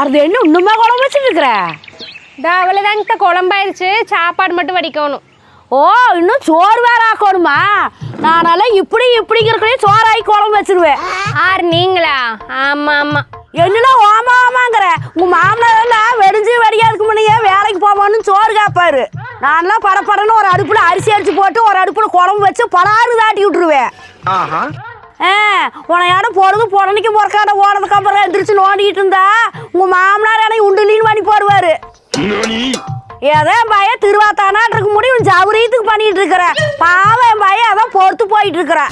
அது என்ன இன்னுமே குழம்பு வச்சுட்டு இருக்கிற அவ்வளோதாங்க குழம்பாயிருச்சு. சாப்பாடு மட்டும் வடிக்கணும். ஓ இன்னும் சோறு வேற ஆக்கணுமா? நானெல்லாம் இப்படி இப்படிங்கிறக்குள்ளே சோறாக்கி குழம்பு வச்சிருவேன். ஆறு நீங்களா? ஆமாம் ஆமாம் என்னடா ஓமா ஓமாங்கிற? உங்க மாமனார் எல்லாம் வெடிஞ்சு வெடிக்காதுக்கு முன்னையே வேலைக்கு போவான்னு சோறு காப்பாரு. நான்லாம் படப்படன்னு ஒரு அடுப்புல அரிசி அரிச்சு போட்டு ஒரு அடுப்புல குழம்பு வச்சு பலாறு தாட்டி விட்டுருவேன். ஆஹா. ஆ உனையாட பொழுது புடனைக்கு பொறக்காட ஓனதுக்கு எந்திரிச்சு நோண்டிட்டு இருந்தா உங்க மாமனார் எனக்கு உண்டுலின்னு பண்ணி போடுவாரு. ஏதோ என் பையன் திருவாத்தானாட்டு இருக்க முடியும் ஜவுரியத்துக்கு பண்ணிட்டு இருக்கிறேன் பாவம் என் பையன் அதான் பொறுத்து போயிட்டு இருக்கிறேன்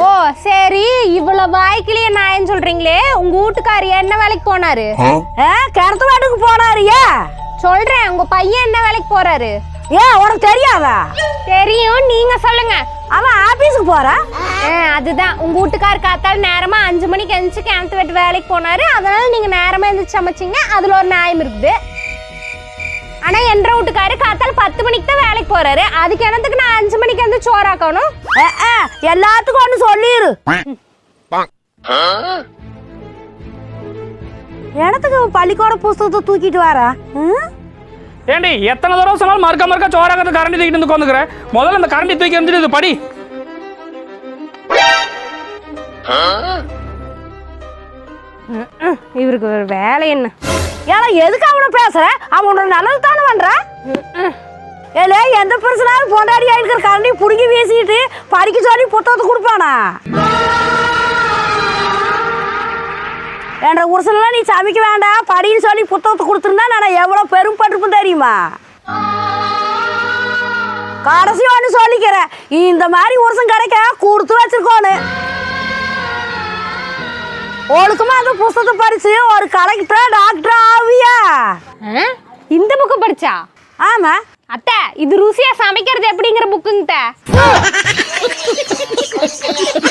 ஓ சரி இவ்வளோ வாய்க்கிலேயே நாயன்னு சொல்கிறீங்களே உங்கள் வீட்டுக்கார் என்ன வேலைக்கு போனாரு? ஆ கிணத்து வாட்டுக்கு போனாரு ஏன் சொல்கிறேன் உங்கள் பையன் என்ன வேலைக்கு போகிறாரு ஏன் உனக்கு தெரியாதா? தெரியும் நீங்கள் சொல்லுங்கள் அவன் ஆபீஸுக்கு போறான் அதுதான். உங்க வீட்டுக்கார் காத்தால் நேரமா அஞ்சு மணிக்கு எழுந்துச்சு கிணத்து வெட்டு வேலைக்கு போனாரு. அதனால நீங்க நேரமா எழுந்துச்சு சமைச்சிங்க அதுல ஒரு நியாயம் இருக்குது. ஆனா என்ற வீட்டுக்காரு காத்தால் பத்து மணிக்கு தான் வேலைக்கு போறாரு. அதுக்கு என்னத்துக்கு நான் அஞ்சு மணிக்கு வந்து சோறாக்கணும் எல்லாத்துக்கும் ஒன்று சொல்லிடு இடத்துக்கு பள்ளிக்கூட புஸ்தகத்தை தூக்கிட்டு வரா? ம்? ஏண்டி எத்தனை தடவை சொன்னாலும் மறுக்க மறுக்க சோறாக்கத்து கரண்டி தூக்கிட்டு வந்து உட்காந்துக்கிறேன் முதல்ல இந்த கரண்டி தூக்கி இருந்துட்டு இது படி. இவருக்கு ஒரு வேலை என்ன? ஏன்னா எதுக்கு அவனை பேசுற? அவனோட நல்லது தானே பண்ற? ஏலே எந்த பிரச்சனாலும் பொண்டாடி ஆயிருக்கிற கரண்டி புடுங்கி வீசிட்டு படிக்க சொல்லி புத்தகத்தை கொடுப்பானா? என்ற உருசலாம் நீ சமைக்க வேண்டாம் படின்னு சொல்லி புத்தகத்தை கொடுத்துருந்தா நான் எவ்வளோ பெரும்பட்டிருப்பேன் தெரியுமா? கடைசி ஒன்று சொல்லிக்கிறேன். இந்த மாதிரி உருசம் கிடைக்க கொடுத்து வச்சிருக்கோன்னு. ஒழுக்கமா அந்த புஸ்தகத்தை படிச்சு ஒரு கலெக்டர் டாக்டர் ஆவியா? இந்த புக்கு படிச்சா? ஆமா. அத்தை இது ருசியா சமைக்கிறது எப்படிங்கிற புக்குங்க